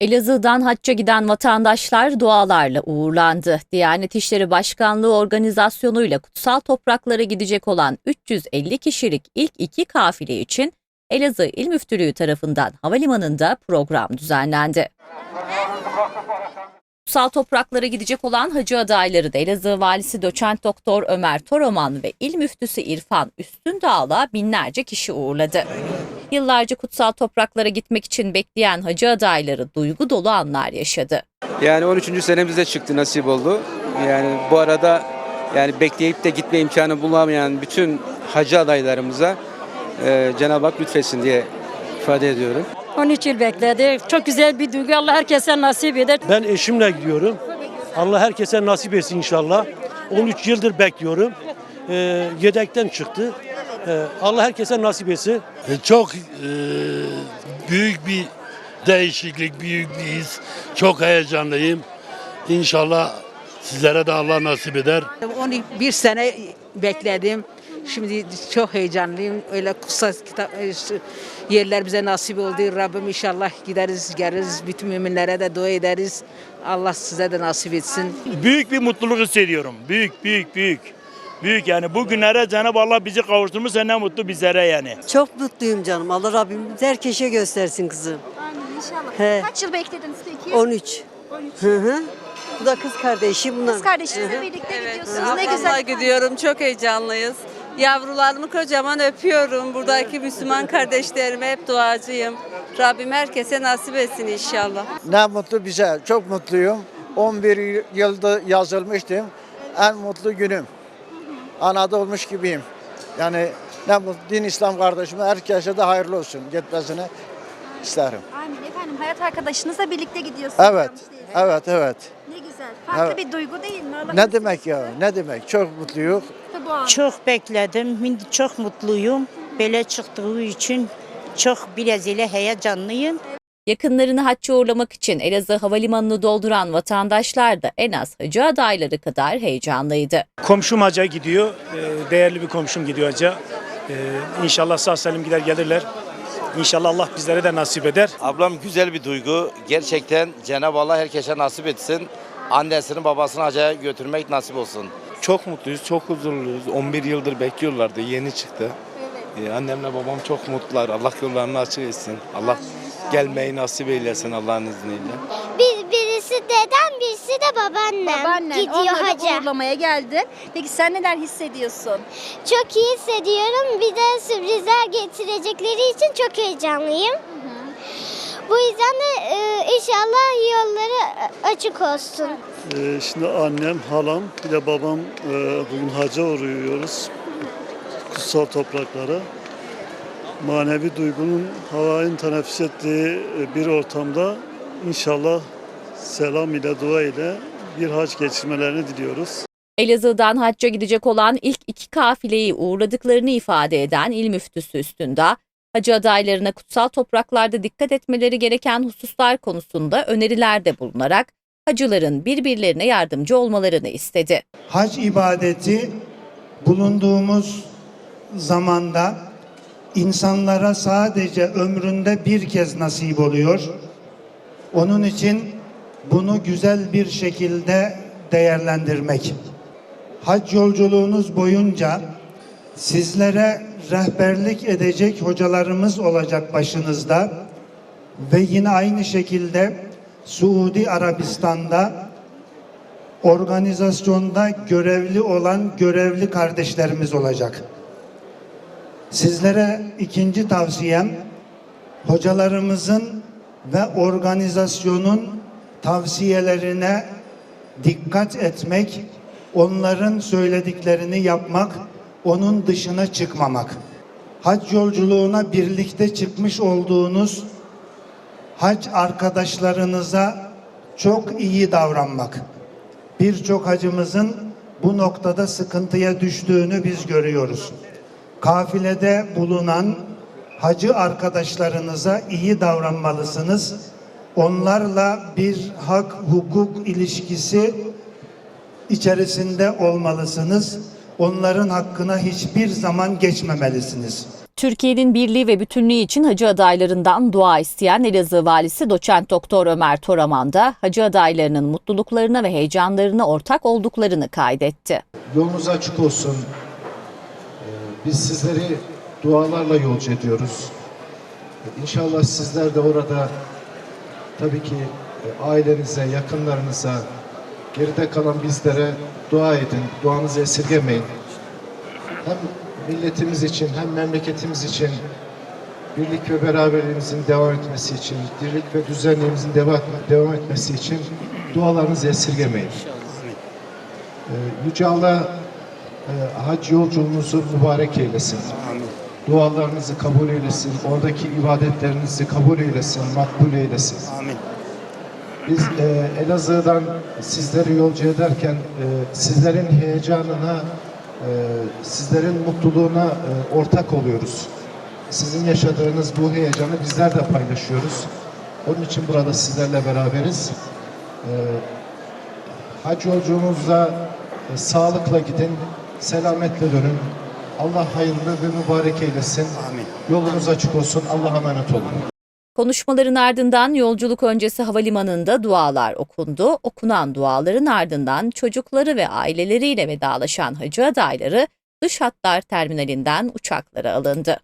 Elazığ'dan hacca giden vatandaşlar dualarla uğurlandı. Diyanet İşleri Başkanlığı organizasyonuyla kutsal topraklara gidecek olan 350 kişilik ilk iki kafile için Elazığ İl Müftülüğü tarafından havalimanında program düzenlendi. Kutsal topraklara gidecek olan hacı adayları da Elazığ Valisi Doçent Doktor Ömer Toroman ve İl Müftüsü İrfan Üstündağ'la binlerce kişi uğurladı. Yıllarca kutsal topraklara gitmek için bekleyen hacı adayları duygu dolu anlar yaşadı. Yani 13. senemizde çıktı nasip oldu. Yani bu arada yani bekleyip de gitme imkanı bulamayan bütün hacı adaylarımıza e, Cenab-ı Hak lütfetsin diye ifade ediyorum. 13 yıl bekledik. Çok güzel bir duygu. Allah herkese nasip eder. Ben eşimle gidiyorum. Allah herkese nasip etsin inşallah. 13 yıldır bekliyorum. Ee, yedekten çıktı. Ee, Allah herkese nasip etsin. E, Çok e, büyük bir değişiklik, büyük bir his. Çok heyecanlıyım. İnşallah sizlere de Allah nasip eder. 11 sene bekledim. Şimdi çok heyecanlıyım. Öyle kutsal kitap e, yerler bize nasip oldu. Rabbim inşallah gideriz, geliriz. Bütün müminlere de dua ederiz. Allah size de nasip etsin. büyük bir mutluluk hissediyorum. Büyük, büyük, büyük. Büyük yani bugünlere Cenab-ı Allah bizi kavuşturmuşsa ne mutlu bizlere yani. Çok mutluyum canım. Allah Rabbim herkese göstersin kızım. Amin inşallah. He. Kaç yıl beklediniz peki? 13. Hı hı. Bu da kız kardeşi bunlar. Kız kardeşinizle birlikte gidiyorsunuz. Ne Ablamla güzel. gidiyorum. Çok heyecanlıyız. Yavrularımı kocaman öpüyorum. Buradaki Müslüman kardeşlerime hep duacıyım. Rabbim herkese nasip etsin inşallah. Ne mutlu bize. Çok mutluyum. 11 yılda yazılmıştım. En mutlu günüm. Anada olmuş gibiyim. Yani ne mutlu din İslam kardeşime herkese de hayırlı olsun gitmesini isterim. Amin efendim. Hayat arkadaşınızla birlikte gidiyorsunuz. Evet. Evet, evet. Ne güzel. Farklı Evet. bir duygu değil mi? Allah Ne demek ya? Ne demek? Çok mutluyuz. Bu an. Çok bekledim. Şimdi çok mutluyum. Böyle çıktığı için çok biraz ile heyecanlıyım. Yakınlarını hacca uğurlamak için Elazığ Havalimanı'nı dolduran vatandaşlar da en az hacı adayları kadar heyecanlıydı. Komşum haca gidiyor. Ee, değerli bir komşum gidiyor haca. Ee, inşallah sağ salim gider gelirler. İnşallah Allah bizlere de nasip eder. Ablam güzel bir duygu. Gerçekten Cenab-ı Allah herkese nasip etsin. Annesini babasını hacaya götürmek nasip olsun. Çok mutluyuz, çok huzurluyuz. 11 yıldır bekliyorlardı, yeni çıktı. Ee, annemle babam çok mutlular. Allah yollarını açık etsin. Allah gelmeyi nasip eylesin Allah'ın izniyle. Bir, birisi dedem, birisi de babaannem. Babaannen Gidiyor onları hacca. uğurlamaya geldi. Peki sen neler hissediyorsun? Çok iyi hissediyorum. Bir de sürprizler getirecekleri için çok heyecanlıyım. Bu yüzden de e, inşallah yolları açık olsun. Ee, şimdi annem, halam, bir de babam e, bugün haca uğruyoruz. Kutsal topraklara. Manevi duygunun havayın teneffüs ettiği e, bir ortamda inşallah selam ile dua ile bir hac geçirmelerini diliyoruz. Elazığ'dan hacca gidecek olan ilk iki kafileyi uğurladıklarını ifade eden İl Müftüsü üstünde hacı adaylarına kutsal topraklarda dikkat etmeleri gereken hususlar konusunda önerilerde bulunarak hacıların birbirlerine yardımcı olmalarını istedi. Hac ibadeti bulunduğumuz zamanda insanlara sadece ömründe bir kez nasip oluyor. Onun için bunu güzel bir şekilde değerlendirmek. Hac yolculuğunuz boyunca sizlere rehberlik edecek hocalarımız olacak başınızda ve yine aynı şekilde Suudi Arabistan'da organizasyonda görevli olan görevli kardeşlerimiz olacak. Sizlere ikinci tavsiyem hocalarımızın ve organizasyonun tavsiyelerine dikkat etmek, onların söylediklerini yapmak, onun dışına çıkmamak. Hac yolculuğuna birlikte çıkmış olduğunuz hac arkadaşlarınıza çok iyi davranmak. Birçok hacımızın bu noktada sıkıntıya düştüğünü biz görüyoruz. Kafilede bulunan hacı arkadaşlarınıza iyi davranmalısınız. Onlarla bir hak hukuk ilişkisi içerisinde olmalısınız. Onların hakkına hiçbir zaman geçmemelisiniz. Türkiye'nin birliği ve bütünlüğü için hacı adaylarından dua isteyen Elazığ Valisi Doçent Doktor Ömer Toraman da hacı adaylarının mutluluklarına ve heyecanlarına ortak olduklarını kaydetti. Yolunuz açık olsun. Biz sizleri dualarla yolcu ediyoruz. İnşallah sizler de orada tabii ki e, ailenize, yakınlarınıza, geride kalan bizlere dua edin. Duanızı esirgemeyin. Hem milletimiz için hem memleketimiz için birlik ve beraberliğimizin devam etmesi için, dirlik ve düzenliğimizin devam, etmesi için dualarınızı esirgemeyin. Ee, Yüce Allah hac yolculuğunuzu mübarek eylesin. Dualarınızı kabul eylesin. Oradaki ibadetlerinizi kabul eylesin, makbul eylesin. Biz e, Elazığ'dan sizleri yolcu ederken e, sizlerin heyecanına, e, sizlerin mutluluğuna e, ortak oluyoruz. Sizin yaşadığınız bu heyecanı bizler de paylaşıyoruz. Onun için burada sizlerle beraberiz. E, Hac yolculuğunuzda e, sağlıkla gidin, selametle dönün. Allah hayırlı ve mübarek eylesin. Yolunuz açık olsun. Allah'a emanet olun. Konuşmaların ardından yolculuk öncesi havalimanında dualar okundu. Okunan duaların ardından çocukları ve aileleriyle vedalaşan hacı adayları dış hatlar terminalinden uçaklara alındı.